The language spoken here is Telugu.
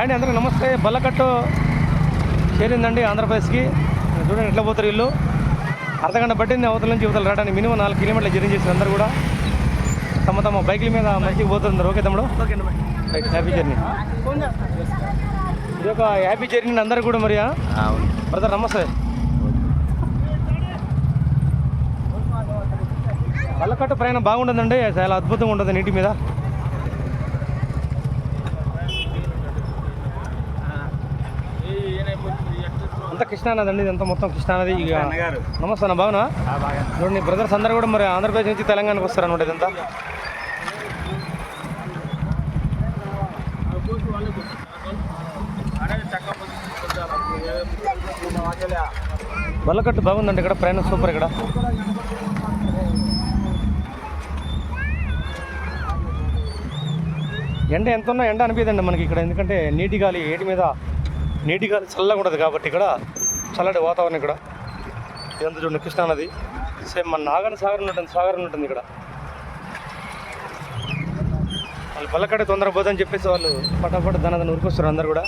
అండి అందరికీ నమస్తే. బల్లకట్టు చేరిందండి ఆంధ్రప్రదేశ్కి. చూడండి ఎట్లా పోతారు వీళ్ళు? అర్ధగంట పట్టింది అవతల నుంచి యువతలు రావడానికి. మినిమం నాలుగు కిలోమీటర్లు జర్నీ చేసిన అందరూ కూడా తమ తమ బైకుల మీద మంచిగా పోతున్నారు ఓకే తమ్ముడు? Right happy journey. ఇది ఒక హ్యాపీ జర్నీ అందరూ కూడా మరి బ్రదర్ నమస్తే. బల్లకట్టు ప్రయాణం బాగుంటుందండి. చాలా అద్భుతంగా ఉంటుంది నీటి మీద. అంతా కృష్ణానది అండి ఇదంతా మొత్తం కృష్ణానది. ఇక నమస్తే అన్న బాగునా చూడండి బ్రదర్స్ అందరూ కూడా మరి ఆంధ్రప్రదేశ్ నుంచి తెలంగాణకు వస్తారు అనమాట ఇదంతా? బల్లకట్టు బాగుందండి ఇక్కడ ప్రయాణం సూపర్ ఇక్కడ. ఎండ ఎంత ఉన్నా ఎండ అనిపించదండి మనకి ఇక్కడ ఎందుకంటే నీటి గాలి ఏటి మీద నీటి గాలి చల్లగా ఉంటుంది కాబట్టి ఇక్కడ చల్లటి వాతావరణం ఇక్కడ. ఇదంతా చూడండి కృష్ణా నది. సేమ్ మన నాగన సాగర్ ఉంటుంది సాగర్ ఉంటుంది ఇక్కడ. వాళ్ళు పల్లకడ తొందర పోదని చెప్పేసి వాళ్ళు పటాపట దాని ఉరికొస్తారు అందరు కూడా.